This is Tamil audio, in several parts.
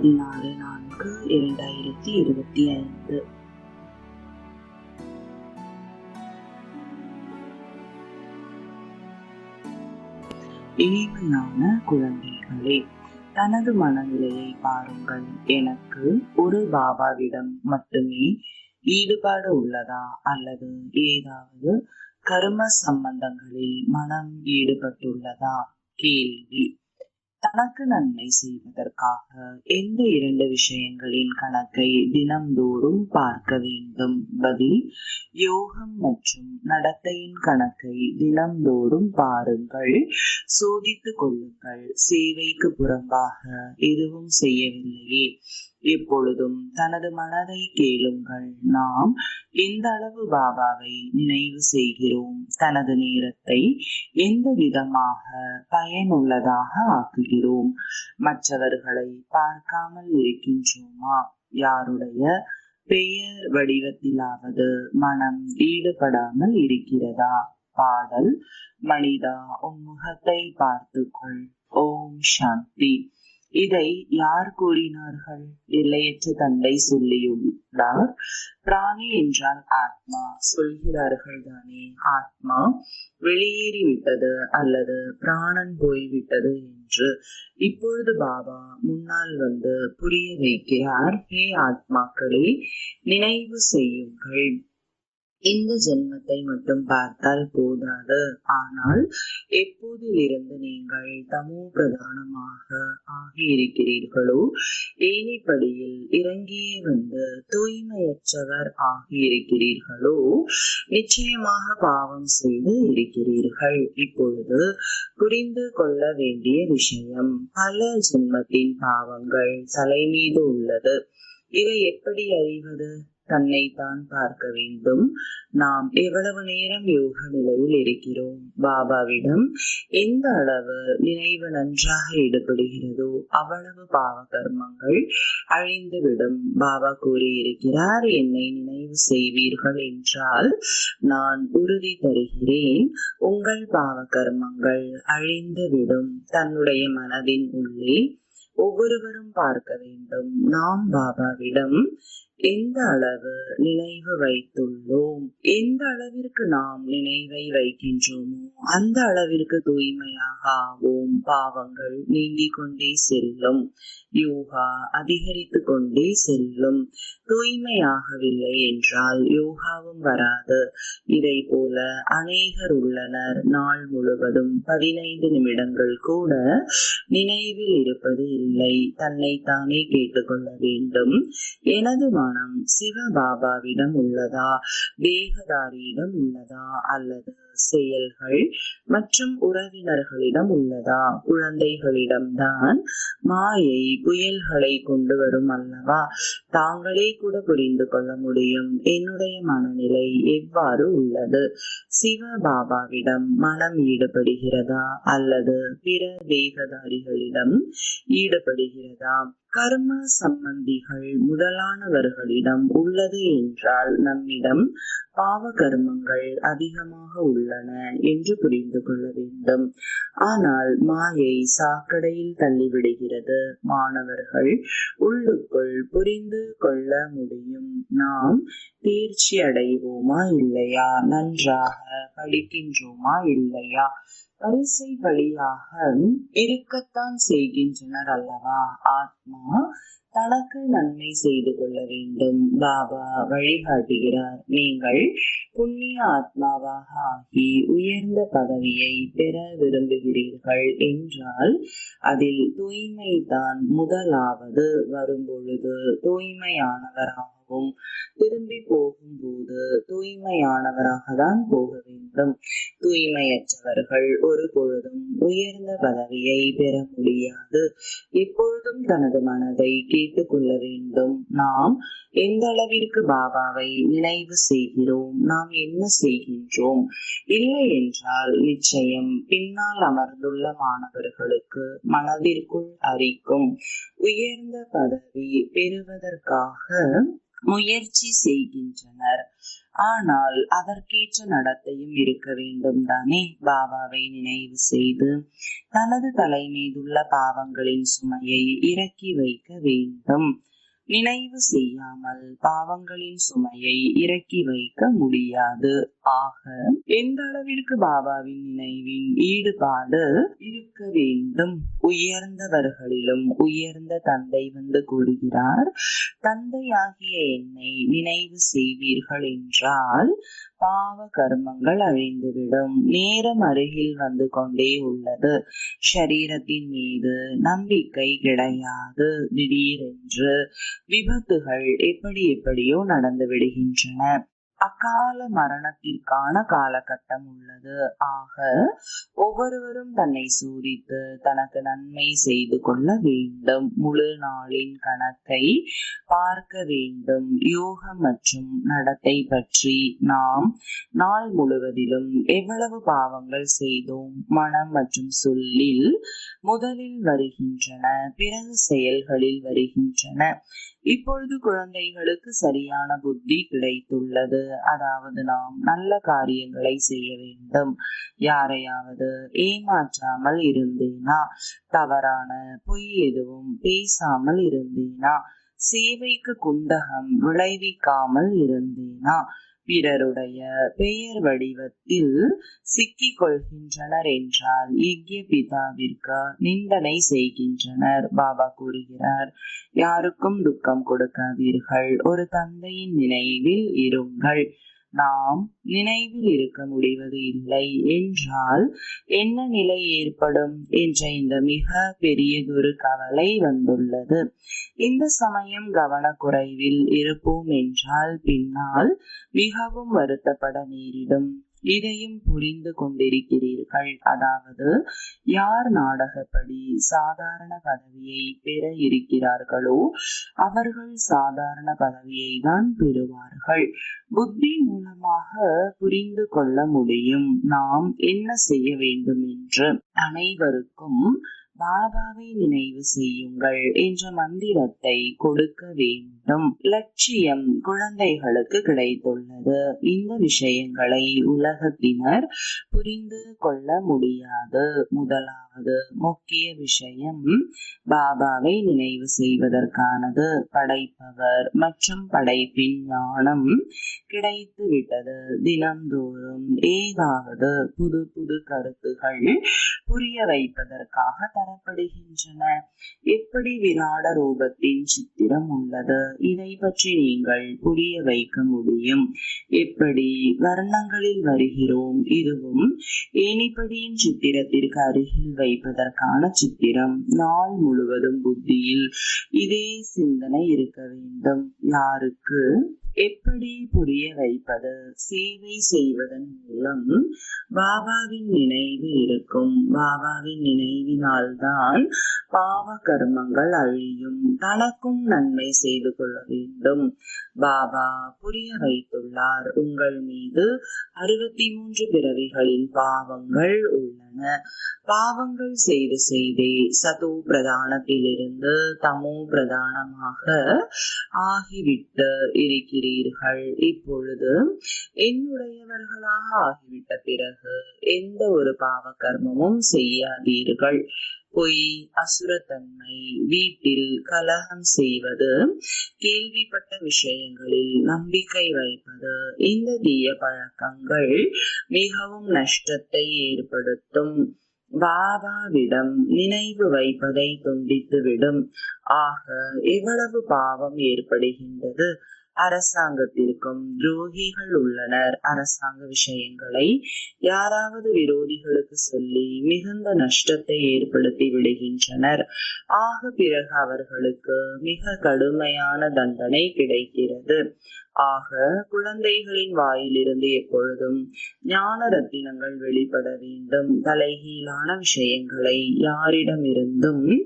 பதினாறு நான்கு இரண்டாயிரத்தி இருபத்தி ஐந்து. இனிமையான குழந்தைகளே தனது மனநிலையை பாருங்கள். எனக்கு ஒரு பாபாவிடம் மட்டுமே ஈடுபாடு உள்ளதா? அல்லது ஏதாவது கர்ம சம்பந்தங்களில் மனம் ஈடுபட்டுள்ளதா? கேள்வி. தனக்கு நன்மை செய்வதற்காக எந்த இரண்டு விஷயங்களின் கணக்கை தினம்தோறும் பார்க்க வேண்டும்? பதில் யோகம் மற்றும் நடத்தையின் கணக்கை தினம்தோறும் பாருங்கள். சோதித்துக் கொள்ளுங்கள். சேவைக்கு புறம்பாக எதுவும் செய்யவில்லையே. எப்பொழுதும் தனது மனதை கேளுங்கள். நாம் எந்த அளவு பாபாவை நினைவு செய்கிறோம். தனது நேரத்தை எந்த விதமாக பயனுள்ளதாக ஆக்குகிறோம்? மற்றவர்களை பார்க்காமல் இருக்கின்றோமா? யாருடைய பெயர் வடிவத்திலாவது மனம் ஈடுபடாமல் இருக்கிறதா? பாடல் மனிதா உன் முகத்தை பார்த்துக்கொள். ஓம் சாந்தி. இதை யார் கூறினார்கள்? எல்லையற்ற தந்தை சொல்லியுள்ளார் பிராணி என்றால் ஆத்மா. சொல்கிறார்கள் தானே ஆத்மா. வெளியேறிவிட்டது அல்லது பிராணன் போய்விட்டது என்று. இப்பொழுது பாபா முன்னால் வந்து புரிய வைக்கிறார். ஹே ஆத்மாக்களே நினைவு செய்யுங்கள். இந்த ஜென்மத்தை மட்டும் பார்த்தால் போதாது. ஆனால் எப்போதிலிருந்து நீங்கள் தமோ பிரதானமாக ஆகியிருக்கிறீர்களோ ஏனிப்படியில் இறங்கியே வந்து தூய்மையற்றவர் ஆகியிருக்கிறீர்களோ நிச்சயமாக பாவம் செய்து இருக்கிறீர்கள். இப்பொழுது புரிந்து கொள்ள வேண்டிய விஷயம் பல ஜென்மத்தின் பாவங்கள் தலை மீது உள்ளது. இதை எப்படி அறிவது? தன்னைத்தான் பார்க்க வேண்டும். நாம் எவ்வளவு நேரம் யோக நிலையில் இருக்கிறோம்? பாபாவிடம் எந்த அளவு நினைவு நன்றாக ஈடுபடுகிறதோ அவ்வளவு பாவ கர்மங்கள் அழிந்துவிடும். பாபா கூறியிருக்கிறார் என்னை நினைவு செய்வீர்கள் என்றால் நான் உறுதி தருகிறேன். உங்கள் பாவ கர்மங்கள் அழிந்துவிடும். தன்னுடைய மனதின் உள்ளே ஒவ்வொருவரும் பார்க்க வேண்டும். நாம் பாபாவிடம் எந்த அளவு நினைவு வைத்துள்ளோம்? எந்த அளவிற்கு நாம் நினைவை வைக்கின்றோமோ அந்த அளவிற்கு தூய்மையாக ஆவோம். பாவங்கள் நீங்கிக் கொண்டே செல்லும். யோகா அதிகரித்து கொண்டே செல்லும். தூய்மையாகவில்லை என்றால் யோகாவும் வராது. இதை போல அநேகர் உள்ளனர். நாள் முழுவதும் பதினைந்து நிமிடங்கள் கூட நினைவில் இருப்பது இல்லை. தன்னைத்தானே கேட்டுக்கொள்ள வேண்டும். எனது மனம் சிவபாபாவிடம் உள்ளதா? தேகதாரியிடம் உள்ளதா? அல்லது செயல்கள் மற்றும் உறவினர்களிடம் உள்ளதா? குழந்தைகளிடம்தான் மாயை புயல்களை கொண்டு வரும் அல்லவா? தாங்களே கூட புரிந்து கொள்ள முடியும். என்னுடைய மனநிலை எவ்வாறு உள்ளது? சிவபாபாவிடம் மனம் ஈடுபடுகிறதா? அல்லது பிற தேகதாரிகளிடம் ஈடுபடுகிறதா? கர்ம சம்பந்திகள் முதலானவர்களிடம் உள்ளது என்றால் நம்மிடம் பாவ கர்மங்கள் அதிகமாக உள்ளன என்று புரிந்து கொள்ள வேண்டும். ஆனால் மாயை சாக்கடையில் தள்ளிவிடுகிறது. மாணவர்கள் உள்ளுக்குள் புரிந்து கொள்ள முடியும். நாம் தேர்ச்சி அடைவோமா இல்லையா? நன்றாக படிக்கின்றோமா இல்லையா? வரிசை வழியாக இருக்கத்தான் செய்கின்றனர் அல்லவா? ஆத்மா தனக்கு நன்மை செய்து கொள்ள வேண்டும். பாபா வழிகாட்டுகிறார். நீங்கள் புண்ணிய ஆத்மாவாக ஆகி உயர்ந்த பதவியை பெற விரும்புகிறீர்கள் என்றால் அதில் தூய்மை தான் முதலாவது. வரும்பொழுது தூய்மையானவராகவும் திரும்பி போகும்போது தூய்மையானவராக தான் போக வேண்டும். தூய்மையற்றவர்கள் ஒரு பொழுதும் உயர்ந்த பதவியை பெற முடியாது. எப்பொழுதும் தனது மனதை கேட்டுக்கொள்ள வேண்டும். நாம் எந்த அளவிற்கு பாபாவை நினைவு செய்கிறோம்? நாம் என்ன செய்கின்றோம்? இல்லை என்றால் நிச்சயம் பின்னால் அமர்ந்துள்ள மாணவர்களுக்கு மனதிற்குள் அரிக்கும் உயர்ந்த பதவி பெறுவதற்காக முயற்சி செய்கின்றனர். ஆனால் அதற்கேற்ற நடத்தையும் இருக்க வேண்டும் தானே? பாபாவை நினைவு செய்து தனது தலை மீதுள்ள பாவங்களின் சுமையை இறக்கி வைக்க வேண்டும். நினைவு செய்யாமல் பாவங்களின் சுமையை இறக்கி வைக்க முடியாது. ஆக எந்த அளவிற்கு பாபாவின் நினைவின் ஈடுபாடு இருக்க வேண்டும்? உயர்ந்தவர்களிலும் உயர்ந்த தந்தை வந்து கூறுகிறார் தந்தையாகிய என்னை நினைவு செய்வீர்கள் என்றால் பாவ கர்மங்கள் அழிந்துவிடும். நேரம் அருகில் வந்து கொண்டே உள்ளது. சரீரத்தின் மீது நம்பிக்கை கிடையாது. திடீரென்று விபத்துகள் எப்படி எப்படியோ நடந்து விடுகின்றன. அக்கால மரணத்திற்கான காலகட்டம் உள்ளது. ஆக ஒவ்வொருவரும் தன்னை சூதித்து தனக்கு நன்மை செய்து கொள்ள வேண்டும். முழு நாளின் கணக்கை பார்க்க வேண்டும். யோகம் மற்றும் நடத்தை பற்றி நாம் நாள் முழுவதிலும் எவ்வளவு பாவங்கள் செய்தோம் மனம் மற்றும் சொல்லில் முதலில் வருகின்றன பிறகு செயல்களில் வருகின்றன. இப்பொழுது குழந்தைகளுக்கு சரியான புத்தி கிடைத்துள்ளது. அதாவது நாம் நல்ல காரியங்களை செய்ய வேண்டும். யாரையாவது ஏமாற்றாமல் இருந்தேனா தவறான பொய் எதுவும் பேசாமல் இருந்தேனா சேவைக்கு குந்தகம் விளைவிக்காமல் இருந்தேனா பிறருடைய பெயர் வடிவத்தில் சிக்கிக் கொள்கின்றனர் என்றால் யஜ்ய பிதாவிற்கு நிந்தனை செய்கின்றனர் பாபா கூறுகிறார். யாருக்கும் துக்கம் கொடுக்காதீர்கள். ஒரு தந்தையின் நினைவில் இருங்கள். நாம் நினைவில் இருக்க முடிவது இல்லை. என்றால் என்ன நிலை ஏற்படும்? என்ற இந்த மிக பெரியதொரு கவலை வந்துள்ளது. இந்த சமயம் கவனக்குறைவில் இருப்போம் என்றால் பின்னால் மிகவும் வருத்தப்பட நேரிடும். இதையும் புரிந்து கொண்டிருக்கிறீர்கள். அதாவது யார் நாடகப்படி சாதாரண பதவியை பெற இருக்கிறார்களோ அவர்கள் சாதாரண பதவியை தான் பெறுவார்கள். புத்தி மூலமாக புரிந்து கொள்ள முடியும். நாம் என்ன செய்ய வேண்டும் என்று அனைவருக்கும் பாபாவை நினைவு செய்யுங்கள் என்ற மந்திரத்தை கொடுக்க வேண்டும். லட்சியம் குழந்தைகளுக்கு கிடைத்துள்ளது. இந்த விஷயங்களை உலகத்தினர் புரிந்து கொள்ள முடியாது. முதலாவது முக்கிய விஷயம் பாபாவை நினைவு செய்வதற்கானது. படைப்பவர் மற்றும் படைப்பின் ஞானம் கிடைத்துவிட்டது. தினம்தோறும் ஏதாவது புது புது கருத்துகள் புரிய வைப்பதற்காக தரப்படுகின்றன எப்படி விராட ரூபத்தின் சித்திரம் உள்ளது? இதை பற்றி நீங்கள் புரிய வைக்க முடியும். எப்படி வர்ணங்களில் வருகிறோம்? இதுவும் ஏனிப்படியின் சித்திரத்திற்கு அருகில் வைப்பதற்கான சித்திரம். நாள் முழுவதும் புத்தியில் இதே சிந்தனை இருக்க வேண்டும். யாருக்கு? எப்படி புரிய வைப்பது? சேவை செய்வதன் மூலம் பாபாவின் நினைவு இருக்கும். பாபாவின் நினைவினால் செய்தால் பாவ கர்மங்கள் அழியும். தனக்கும் நன்மை செய்து கொள்ள வேண்டும். பாபா புரிய வைத்துள்ளார். உங்கள் மீது அறுபத்தி மூன்று பிறவிகளின் பாவங்கள் உள்ளன. பாவங்கள் செய்து செய்தே சதோ பிரதானத்திலிருந்து தமோ பிரதானமாக ஆகிவிட்டு இருக்கிறீர்கள். இப்பொழுது என்னுடையவர்களாக ஆகிவிட்ட பிறகு எந்த ஒரு பாவ கர்மமும் செய்யாதீர்கள். பொய் அசுரத்தன்மை வீட்டில் கலகம் செய்வது கேள்விப்பட்ட விஷயங்களில் நம்பிக்கை வைப்பது இந்த தீய பழக்கங்கள் மிகவும் நஷ்டத்தை ஏற்படுத்தும். பாபாவிடம் நினைவு வைப்பதை துண்டித்துவிடும். ஆக எவ்வளவு பாவம் ஏற்படுகின்றது? அரசாங்கத்திற்கும் துரோகிகள் உள்ளனர். அரசாங்க விஷயங்களை யாராவது விரோதிகளுக்கு சொல்லி மிகுந்த நஷ்டத்தை ஏற்படுத்தி விடுகின்றனர். ஆக பிறகு அவர்களுக்கு மிக கடுமையான தண்டனை கிடைக்கிறது. ஆக குழந்தைகளின் வாயிலிருந்து எப்பொழுதும் ஞான ரத்தினங்கள் வெளிப்பட வேண்டும். தலைகீழான விஷயங்களை யாரிடமிருந்தும்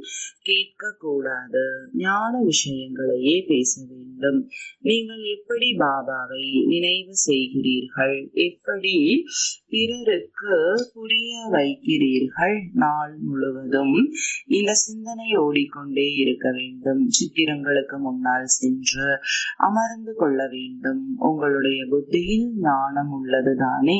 கேட்கக்கூடாது. ஞான விஷயங்களையே பேச வேண்டும். வேண்டும். நீங்கள் எப்படி பாபாவை நினைவு செய்கிறீர்கள்? எப்படி பிறருக்கு புரிய வைக்கிறீர்கள் நாள் முழுவதும்? இந்த சிந்தனை ஓடிக்கொண்டே இருக்க வேண்டும். சித்திரங்களுக்கு முன்னால் சென்று அமர்ந்து கொள்ள வேண்டும். உங்களுடைய புத்தியில் ஞானம் உள்ளதுதானே?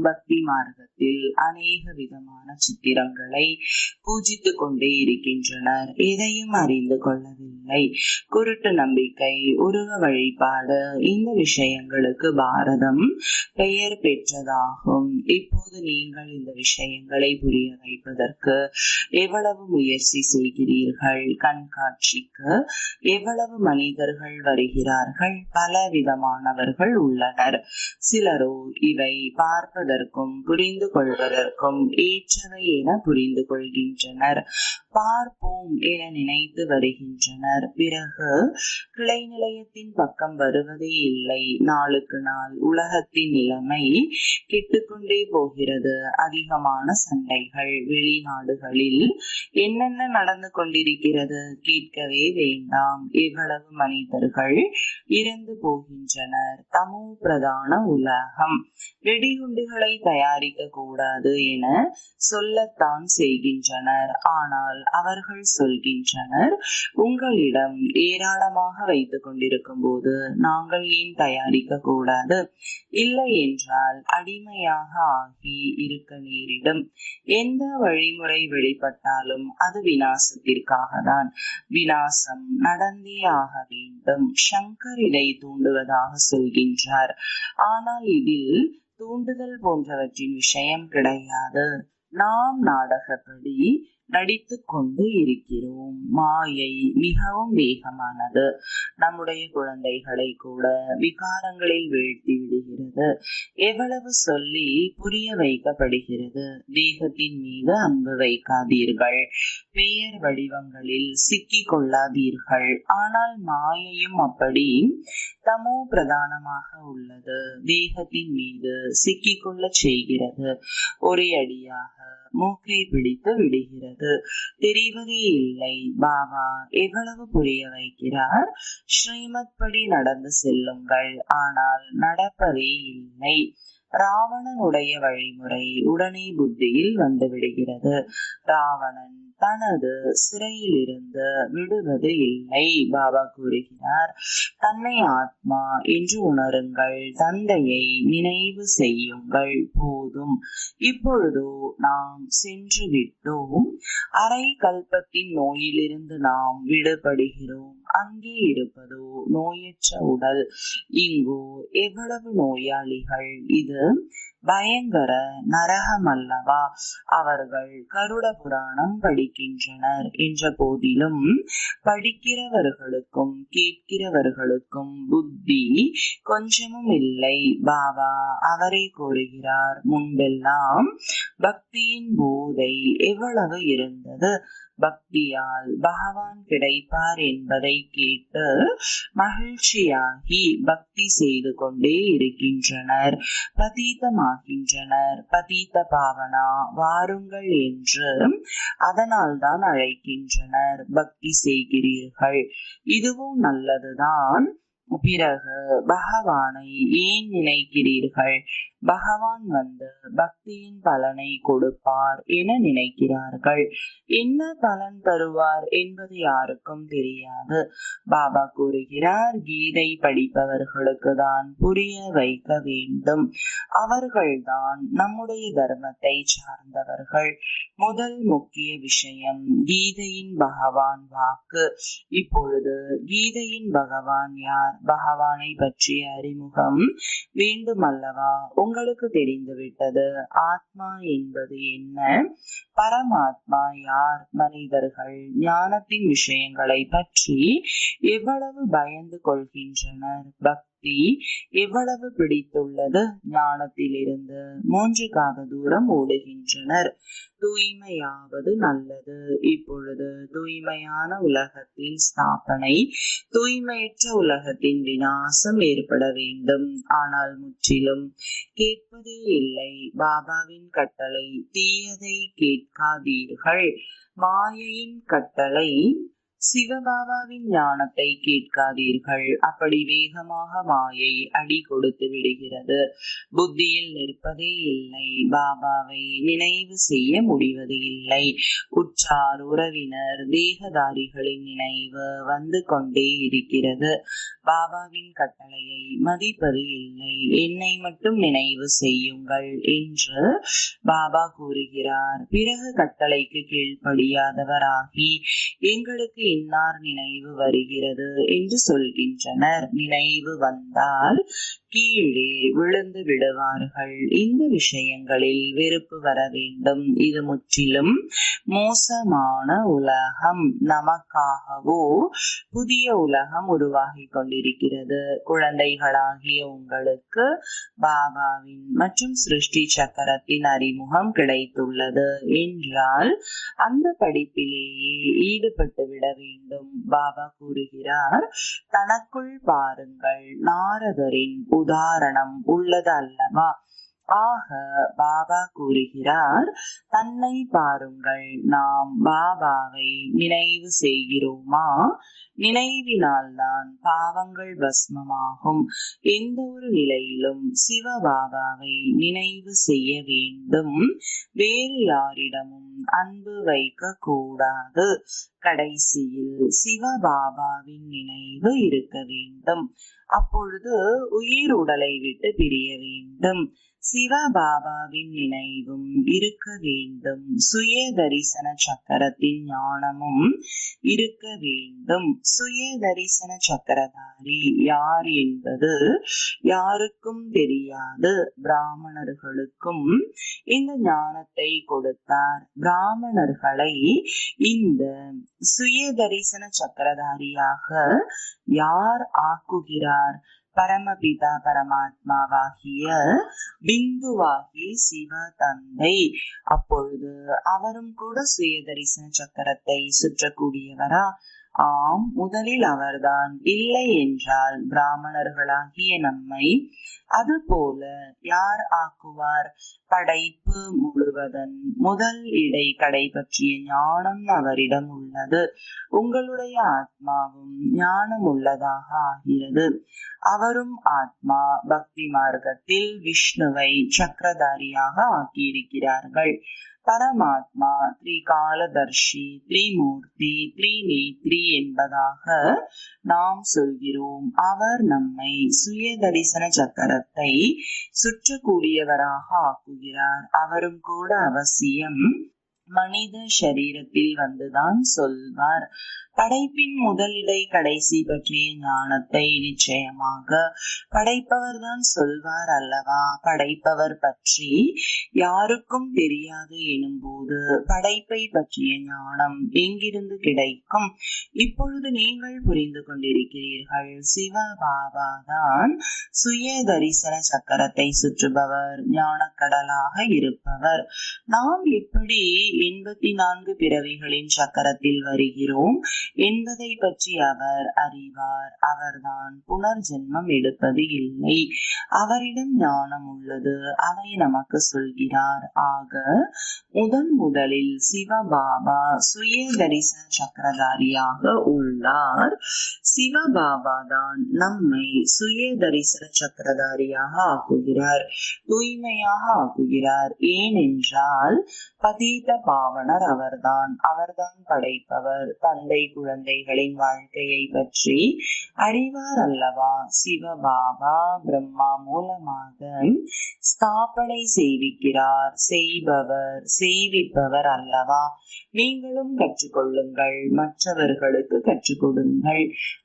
பக்தி மார்க்கத்தில் அநேக விதமான சித்திரங்களை பூஜித்துக் கொண்டே இருக்கின்றனர். எதையும் அறிந்து கொள்ளவில்லை. குருட்டு நம்பிக்கை உருவ வழிபாடு இந்த விஷயங்களுக்கு பாரதம் பெயர் பெற்றதாகும். இப்போது நீங்கள் இந்த விஷயங்களை புரிய வைப்பதற்கு எவ்வளவு முயற்சி செய்கிறீர்கள்? கண்காட்சிக்கு எவ்வளவு மனிதர்கள் வருகிறார்கள்? பல விதமானவர்கள் உள்ளனர். சிலரோ இவை பார்ப்ப பார்ப்பதற்கும் புரிந்து கொள்வதற்கும் ஏற்றவை என புரிந்து கொள்கின்றனர் பார்ப்போம் என நினைத்து வருகின்றனர். பிறகு கிளை நிலையத்தின் பக்கம் வருவதே இல்லை. நாளுக்கு நாள் உலகத்தின் நிலைமை கெட்டுக்கொண்டே போகிறது. அதிகமான சண்டைகள் வெளிநாடுகளில் என்னென்ன நடந்து கொண்டிருக்கிறது கேட்கவே வேண்டாம். எவ்வளவு மனிதர்கள் இறந்து போகின்றனர்? தமோ பிரதான உலகம். வெடிகுண்டுகள் தயாரிக்க கூடாது என சொல்லத்தான் செய்கின்றனர். ஆனால் அவர்கள் சொல்கின்றனர் உங்களிடம் ஏராளமாக வைத்துக் கொண்டிருக்கும் போது நாங்கள் ஏன் தயாரிக்க கூடாது இல்லை என்றால் அடிமையாக ஆகி இருக்க நேரிடும். எந்த வழிமுறை வெளிப்பட்டாலும் அது வினாசத்திற்காக தான் வினாசம் நடந்தே ஆக வேண்டும். சங்கர் இதை தூண்டுவதாக சொல்கின்றார். ஆனால் இதில் தூண்டுதல் போன்றவற்றின் விஷயம் கிடையாது. நாம் நாடகப்படி நடித்து கொண்டு இருக்கிறோம். மாயை மிகவும் வேகமானது. நம்முடைய குழந்தைகளை கூட விகாரங்களில் வீழ்த்தி விடுகிறது. எவ்வளவு சொல்லி புரிய வைக்கப்படுகிறது. தேகத்தின் மீது அன்பு வைக்காதீர்கள். பெயர் வடிவங்களில் சிக்கி கொள்ளாதீர்கள். ஆனால் மாயையும் அப்படி தமோ பிரதானமாக உள்ளது. தேகத்தின் மீது சிக்கிக்கொள்ள செய்கிறது. ஒரே அடியாக மூக்கை பிடித்து விடுகிறது. தெரிவதே இல்லை. பாபா எவ்வளவு புரிய வைக்கிறார்? ஸ்ரீமத் படி நடந்து செல்லுங்கள். ஆனால் நடப்பதே இல்லை. ராவணனுடைய வழிமுறை உடனே புத்தியில் வந்துவிடுகிறது ராவணன் தனது சிறையில் இருந்து விடுவது இல்லை பாபா கூறுகிறார். தன்னை ஆத்மா என்று உணருங்கள் தந்தையை நினைவு செய்யுங்கள் போதும். இப்பொழுதோ நாம் சென்று விட்டோம் அரை கல்பத்தின் நோயிலிருந்து நாம் விடுபடுகிறோம். அங்கே இருப்பதோ நோயற்ற உடல். இங்கோ எவ்வளவு நோயாளிகள்? இது பயங்கர நரகம் அல்லவா? அவர்கள் கருட புராணம் படிக்கின்றனர். என்ற போதிலும் படிக்கிறவர்களுக்கும் கேட்கிறவர்களுக்கும் புத்தி கொஞ்சமும் இல்லை. பாபா அவரே கூறுகிறார் முன்பெல்லாம் பக்தியின் போதை எவ்வளவு இருந்தது? பக்தியால் பகவான் கிடைப்பார் என்பதை கேட்டு மகிழ்ச்சியாகி பக்தி செய்து கொண்டே இருக்கின்றனர். பதீதமாகின்றனர். பதீத பாவனா வாருங்கள் என்று அதனால்தான் அழைக்கின்றனர். பக்தி செய்கிறீர்கள். இதுவும் நல்லதுதான். பிறகு பகவானை ஏன் நினைக்கிறீர்கள்? பகவான் வந்து பக்தியின் பலனை கொடுப்பார் என நினைக்கிறார்கள். என்ன பலன் தருவார் என்பது யாருக்கும் தெரியாது. பாபா கூறுகிறார் கீதை படிப்பவர்களுக்கு தான் புரிய வைக்க வேண்டும். அவர்கள்தான் நம்முடைய தர்மத்தை சார்ந்தவர்கள். முதல் முக்கிய விஷயம் கீதையின் பகவான் வாக்கு. இப்பொழுது கீதையின் பகவான் யார்? பகவானை பற்றிய அறிமுகம் வேண்டுமல்லவா உங்களுக்கு தெரிந்துவிட்டது. ஆத்மா என்பது என்ன? பரமாத்மா யார்? மனிதர்கள். ஞானத்தின் விஷயங்களை பற்றி எவ்வளவு பயந்து கொள்கின்றனர்? பக்தி எவ்வளவு பிடித்துள்ளது ஞானத்திலிருந்து. மூன்று காத தூரம் ஓடுகின்றனர். தூய்மையாவது நல்லது. இப்பொழுது தூய்மையான உலகத்தின் ஸ்தாபனை தூய்மையற்ற உலகத்தின் விநாசம் ஏற்பட வேண்டும். ஆனால் முற்றிலும் கேட்பதே இல்லை. பாபாவின் கட்டளை தீயதை கேட்காதீர்கள். மாயையின் கட்டளை சிவபாபாவின் ஞானத்தை கேட்காதீர்கள். அப்படி வேகமாக மாயை அடி கொடுத்து விடுகிறது. புத்தியில் நிற்பதே இல்லை. பாபாவை நினைவு செய்ய முடிவது இல்லை. உற்றார் உறவினர் தேகதாரிகளின் நினைவு வந்து கொண்டே இருக்கிறது. பாபாவின் கட்டளையை மதிப்பது இல்லை. என்னை மட்டும் நினைவு செய்யுங்கள் என்று பாபா கூறுகிறார். பிறகு கட்டளைக்கு கீழ்ப்படியாதவராகி எங்களுக்கு இன்னார் நினைவு வருகிறது என்று சொல்கின்றனர். நினைவு வந்தால் கீழே விழுந்து விடுவார்கள். இந்த விஷயங்களில் வெறுப்பு வர வேண்டும். இது முற்றிலும் மோசமான உலகம். நமக்காகவோ புதிய உலகம் உருவாகி கொண்டிருக்கிறது. குழந்தைகளாகிய உங்களுக்கு பாபாவின் மற்றும் சிருஷ்டி சக்கரத்தின் அறிமுகம் கிடைத்துள்ளது என்றால் அந்த படிப்பிலேயே ஈடுபட்டு விட வேண்டும். பாபா கூறுகிறார் தனக்குள் பாருங்கள் நாரதரின் உதாரணம் உள்ளது அல்லவா ஆக பாபா கூறுகிறார் தன்னை பாருங்கள் நாம் பாபாவை நினைவு செய்கிறோமா? நினைவினால் தான் பாவங்கள் பஸ்மமாகும். எந்த ஒரு நிலையிலும் சிவ பாபாவை நினைவு செய்ய வேண்டும். வேறு யாரிடமும் அன்பு வைக்க கூடாது. கடைசியில் சிவ பாபாவின் நினைவு இருக்க வேண்டும். அப்பொழுது உயிர் உடலை விட்டு பிரிய வேண்டும். சிவபாபாவின் நினைவும் இருக்க வேண்டும். சுய தரிசன சக்கரத்தின் ஞானமும் இருக்க வேண்டும். சுய தரிசன சக்கரதாரி யார் என்பது யாருக்கும் தெரியாது. பிராமணர்களுக்கும் இந்த ஞானத்தை கொடுத்தார். பிராமணர்களை இந்த சுய தரிசன சக்கரதாரியாக யார் ஆக்குகிறார்? பரமபிதா பரமாத்மாவாகிய பிந்துவாகிய சிவ தந்தை. அப்பொழுது அவரும் கூட சுய தரிசன சக்கரத்தை சுற்றக்கூடியவரா? ஆம் முதலில் அவர்தான் இல்லை என்றால் பிராமணர்களாகிய நம்மை அதுபோல யார் ஆக்குவார்? படைப்பு முழுவதன் முதல் இடை கடை பற்றிய ஞானம் அவரிடம் உள்ளது. உங்களுடைய ஆத்மாவும் ஞானம் உள்ளதாக ஆகிறது. அவரும் ஆத்மா பக்தி மார்க்கத்தில் விஷ்ணுவை சக்கரதாரியாக ஆக்கியிருக்கிறார்கள். பரமாத்மா திரிகாலதர்ஷி திரிமூர்த்தி திரிநேத்ரி என்பதாக நாம் சொல்கிறோம். அவர் நம்மை சுய தரிசன சக்கரத்தை சுற்றக்கூடியவராக ஆக்குகிறார். அவரும் கூட அவசியம் மனித சரீரத்தில் வந்துதான் சொல்வார். படைப்பின் முதலிடை கடைசி பற்றிய ஞானத்தை நிச்சயமாக படைப்பவர் தான் சொல்வார் அல்லவா? படைப்பவர் பற்றி யாருக்கும் தெரியாது எனும்போது படைப்பை பற்றிய ஞானம் எங்கிருந்து கிடைக்கும்? இப்பொழுது நீங்கள் புரிந்து கொண்டிருக்கிறீர்கள். சிவ பாபா தான் சுய தரிசன சக்கரத்தை சுற்றுபவர் ஞானக்கடலாக இருப்பவர். நாம் எப்படி எண்பத்தி நான்கு பிறவிகளின் சக்கரத்தில் வருகிறோம்? என்பதை பற்றி அவர் அறிவார். அவர்தான் புனர்ஜென்மம் எடுப்பது இல்லை. அவரிடம் ஞானம் உள்ளது. அதை நமக்கு சொல்கிறார். ஆக முதன் முதலில் சிவபாபா சுய தரிசன சக்கரதாரியாக உள்ளார். சிவபாபா தான் நம்மை சுய தரிசன சக்கரதாரியாக ஆக்குகிறார். தூய்மையாக ஆக்குகிறார். ஏனென்றால் பதீத பாவனர் அவர்தான். அவர்தான் படைப்பவர். தந்தை குழந்தைகளின் வாழ்க்கையை பற்றி அறிவார் அல்லவா? சிவபாபா பிரம்மா மூலமாக ஸ்தாபனை செய்விக்கிறார். செய்பவர் செய்விப்பவர் அல்லவா? நீங்களும் கற்றுக்கொள்ளுங்கள். மற்றவர்களுக்கு கற்றுக் கொடுங்கள்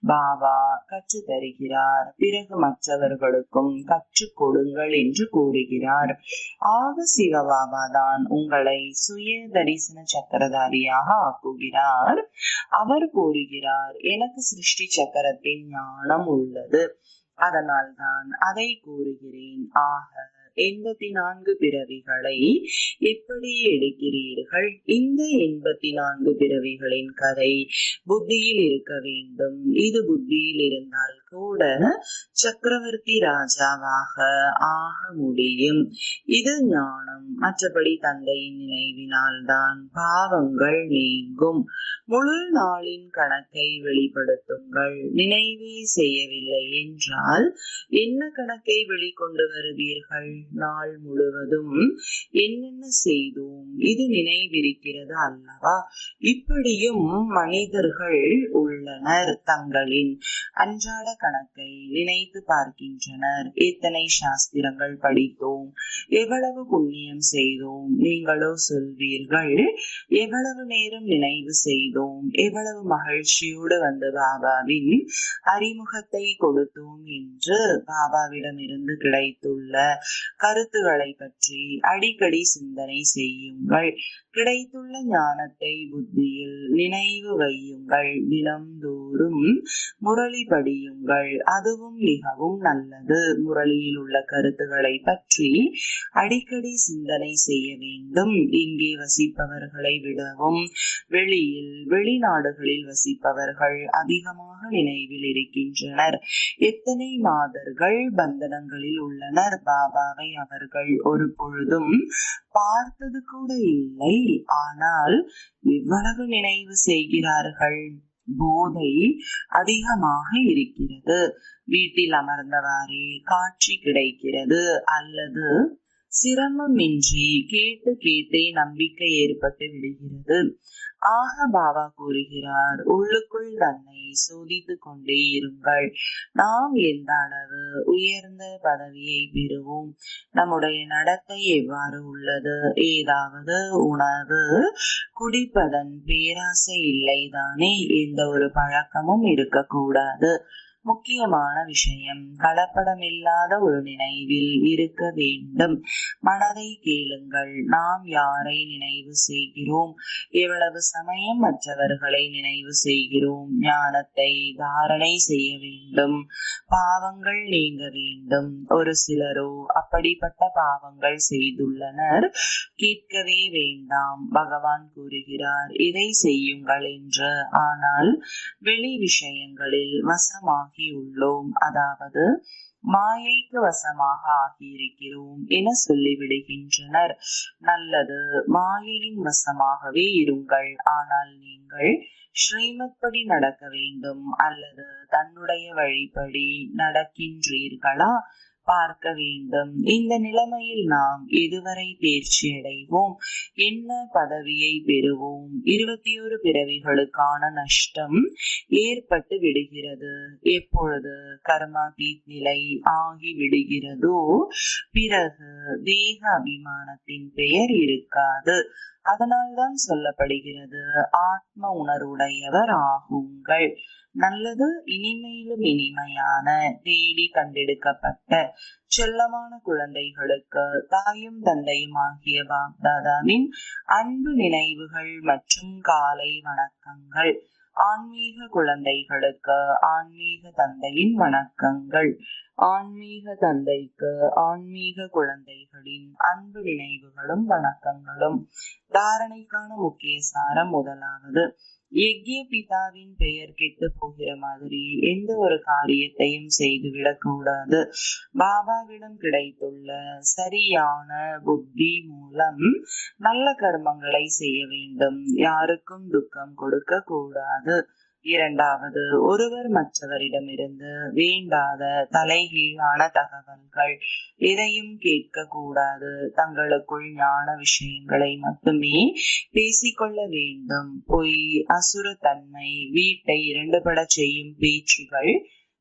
பாபா கற்று தருகிறார் பிறகு மற்றவர்களுக்கும் கற்றுக் கொடுங்கள் என்று கூறுகிறார். ஆக சிவபாபா தான் உங்களை சுய தரிசன சக்கரதாரியாக ஆக்குகிறார். அவர் கூறுகிறார் எனக்கு சிருஷ்டி சக்கரத்தின் ஞானம் உள்ளது. அதனால் தான் அதை கூறுகிறேன். ஆக எண்பத்தி நான்கு பிறவிகளை எப்படி எடுக்கிறீர்கள்? இந்த எண்பத்தி நான்கு பிறவிகளின் கதை புத்தியில் இருக்க வேண்டும். இது புத்தியில் இருந்தால் கூட சக்கரவர்த்தி ராஜாவாக ஆக முடியும். இது ஞானம் மற்றபடி தந்தையின் நினைவினால் தான் பாவங்கள் நீங்கும். முழு நாளின் கணக்கை வெளிப்படுத்துங்கள். நினைவே செய்யவில்லை என்றால் என்ன கணக்கை வெளிக்கொண்டு வருவீர்கள்? நாள் முழுவதும் என்னென்ன செய்தோம்? இது நினைவிருக்கிறது அல்லவா? இப்படியும் மனிதர்கள் உள்ளனர் தங்களின் அன்றாட கணக்கை நினைத்து பார்க்கின்றனர். எத்தனை சாஸ்திரங்கள் படித்தோம். எவ்வளவு புண்ணியம் செய்தோம். நீங்களோ சொல்வீர்கள் எவ்வளவு நேரம் நினைவு செய்தோம். எவ்வளவு மகிழ்ச்சியோடு வந்த பாபாவின் அறிமுகத்தை கொடுத்தோம் என்று பாபாவிடம் இருந்து கிடைத்துள்ள கருத்துக்களை பற்றி அடிக்கடி சிந்தனை செய்யுங்கள். கிடைத்துள்ள ஞானத்தை புத்தியில் நினைவு வையுங்கள். தினம்தோறும் முரளி படியுங்கள். அதுவும் மிகவும் நல்லது. முரளியில் உள்ள கருத்துக்களை பற்றி அடிக்கடி சிந்தனை செய்ய வேண்டும். இங்கே வசிப்பவர்களை விடவும் வெளியில் வெளிநாடுகளில் வசிப்பவர்கள் அதிகமாக நினைவில் இருக்கின்றனர். எத்தனை மாதர்கள் பந்தனங்களில் உள்ளனர்? பாபாவை அவர்கள் ஒரு பொழுதும் பார்த்தது கூட இல்லை. ஆனால் எவ்வளவு நினைவு செய்கிறார்கள்? போதை அதிகமாக இருக்கிறது. வீட்டில் அமர்ந்தவாறே காட்சி கிடைக்கிறது அல்லது சிரமமின்றி கேட்டு கேட்டே நம்பிக்கை ஏற்பட்டு விடுகிறது. ஆக பாபா கூறுகிறார் உள்ளுக்குள் தன்னை சோதித்துக் கொண்டே இருங்கள். நாம் எந்த அளவு உயர்ந்த பதவியை பெறுவோம்? நம்முடைய நடத்தை எவ்வாறு உள்ளது? ஏதாவது உணவு குடிப்பதன் பேராசை இல்லைதானே? எந்த ஒரு பழக்கமும் இருக்கக்கூடாது. முக்கியமான விஷயம். கலப்படமில்லாத ஒரு நினைவில் இருக்க வேண்டும். மனதை கேளுங்கள். நாம் யாரை நினைவு செய்கிறோம்? எவ்வளவு சமயம் மற்றவர்களை நினைவு செய்கிறோம்? ஞானத்தை தாரணை செய்ய வேண்டும். பாவங்கள் நீங்க வேண்டும். ஒரு சிலரோ அப்படிப்பட்ட பாவங்கள் செய்துள்ளனர். கேட்கவே வேண்டாம். பகவான் கூறுகிறார் இதை செய்யுங்கள் என்று. ஆனால் வெளி விஷயங்களில் வசமாக ஆகியுள்ளோம். அதாவது மாயைக்கு வசமாக ஆகியிருக்கிறோம் என சொல்லிவிடுகின்றனர். நல்லது மாயையின் வசமாகவே இருங்கள். ஆனால் நீங்கள் ஸ்ரீமத் படி நடக்க வேண்டும் அல்லது தன்னுடைய வழிப்படி நடக்கின்றீர்களா? பார்க்க வேண்டும். இந்த நிலைமையில் நாம் எதுவரை தேர்ச்சி அடைவோம் என்ன பதவியை பெறுவோம்? இருபத்தி ஒரு பிறவிகளுக்கான நஷ்டம் ஏற்பட்டு விடுகிறது. எப்பொழுது கர்மாதீத் நிலை ஆகி விடுகிறதோ பிறகு தேக அபிமானத்தின் பெயர் இருக்காது. அதனால்தான் சொல்லப்படுகிறது ஆத்ம உணர்வுடையவர் ஆகுங்கள். நல்லது இனிமையிலும் இனிமையான தேடி கண்டெடுக்கப்பட்ட செல்லமான குழந்தைகளுக்கு தாயும் தந்தையும் ஆகிய பாப்தாதாவின் அன்பு நினைவுகள் மற்றும் காலை வணக்கங்கள். ஆன்மீக குழந்தைகளுக்கு ஆன்மீக தந்தையின் வணக்கங்கள். ஆன்மீக தந்தைக்கு ஆன்மீக குழந்தைகளின் அன்பு நினைவுகளும் வணக்கங்களும். தாரணைக்கான முக்கிய சாரம் முதலாவது. யக்ய பிதாவின் பெயர் கெட்டு போகிற மாதிரி எந்த ஒரு காரியத்தையும் செய்துவிடக் கூடாது பாபாவிடம் கிடைத்துள்ள சரியான புத்தி மூலம் நல்ல கர்மங்களை செய்ய வேண்டும். யாருக்கும் துக்கம் கொடுக்க கூடாது. இரண்டாவது ஒருவர் மற்றவரிடமிருந்து வேண்டாத தலைகீழான தகவல்கள் எதையும் கேட்க கூடாது தங்களுக்குள் ஞான விஷயங்களை மட்டுமே பேசிக்கொள்ள வேண்டும். பொய் அசுரத்தன்மை வீட்டை இரண்டுபட செய்யும் பேச்சுகள்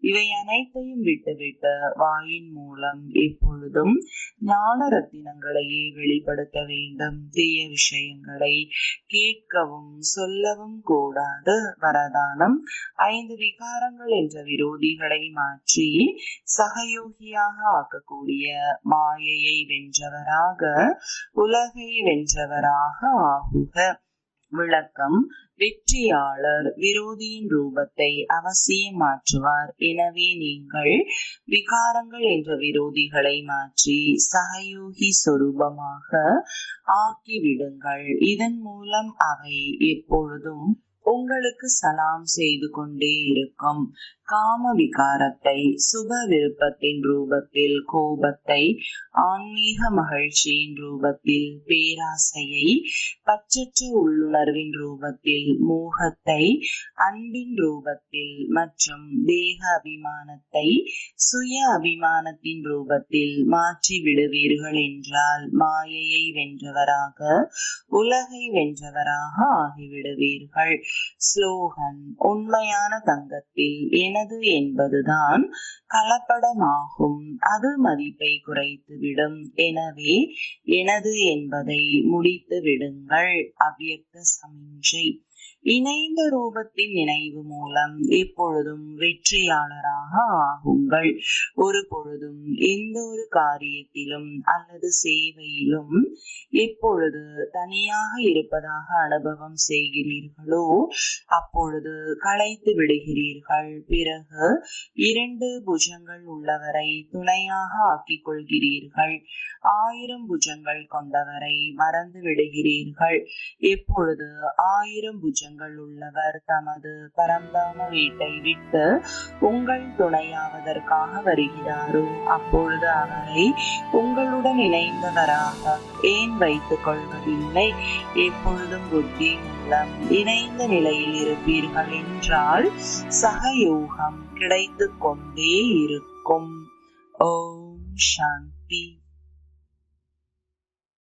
இவை அனைத்தையும் விட்டுவிட்டு வாயின் மூலம் எப்பொழுதும் ஞான ரத்தினங்களையே வெளிப்படுத்த வேண்டும். தீய விஷயங்களை கேட்கவும் சொல்லவும் கூடாது. வரதானம் ஐந்து விகாரங்கள் என்ற விரோதிகளை மாற்றி சகயோகியாக ஆக்கக்கூடிய மாயையை வென்றவராக உலகை வென்றவராக ஆகுக. விளக்கம். வெற்றியாளர் விரோதியின் ரூபத்தை அவசியம் மாற்றுவார் எனவே நீங்கள் விகாரங்கள் என்ற விரோதிகளை மாற்றி சகயோகி சொரூபமாக ஆக்கிவிடுங்கள். இதன் மூலம் அவை எப்பொழுதும் உங்களுக்கு சலாம் செய்து கொண்டே இருக்கும். காம விகாரத்தை சுப விருப்பத்தின் ரூபத்தில் கோபத்தை ஆன்மீக மகிழ்ச்சியின் ரூபத்தில் பேராசையை பச்சற்ற உள்ளுணர்வின் ரூபத்தில் மோகத்தை அன்பின் ரூபத்தில் மற்றும் தேக அபிமானத்தை சுய அபிமானத்தின் ரூபத்தில் மாற்றி விடுவீர்கள் என்றால் மாயையை வென்றவராக உலகை வென்றவராக ஆகிவிடுவீர்கள். ஸ்லோகன் உண்மையான தங்கத்தில் எனது என்பதுதான் கலப்படமாகும். அது மதிப்பை குறைத்துவிடும். எனவே எனது என்பதை முடித்து விடுங்கள் அவ்வியக்த சமிஞ்சை. இணைந்த ரூபத்தின் நினைவு மூலம் எப்பொழுதும் வெற்றியாளராக ஆகுங்கள். ஒரு பொழுதும் எந்த ஒரு காரியத்திலும் அல்லது சேவையிலும் எப்பொழுது தனியாக இருப்பதாக அனுபவம் செய்கிறீர்களோ அப்பொழுது களைத்து விடுகிறீர்கள். பிறகு இரண்டு புஜங்கள் உள்ளவரை துணையாக ஆக்கிக் கொள்கிறீர்கள் ஆயிரம் புஜங்கள் கொண்டவரை மறந்து விடுகிறீர்கள். எப்பொழுது ஆயிரம் புஜங்கள் உள்ளவர் தமது பரந்தாம வீட்டை விட்டு உங்கள் துணையாவதற்காக வருகிறாரோ அப்பொழுது அவரை உங்களுடன் இணைந்தவராக ஏன் வைத்துக் கொள்வதில்லை? எப்பொழுதும் புத்தி மூலம் இணைந்த நிலையில் இருப்பீர்கள் என்றால் சகயோகம் கிடைத்து கொண்டே இருக்கும். ஓம் சாந்தி.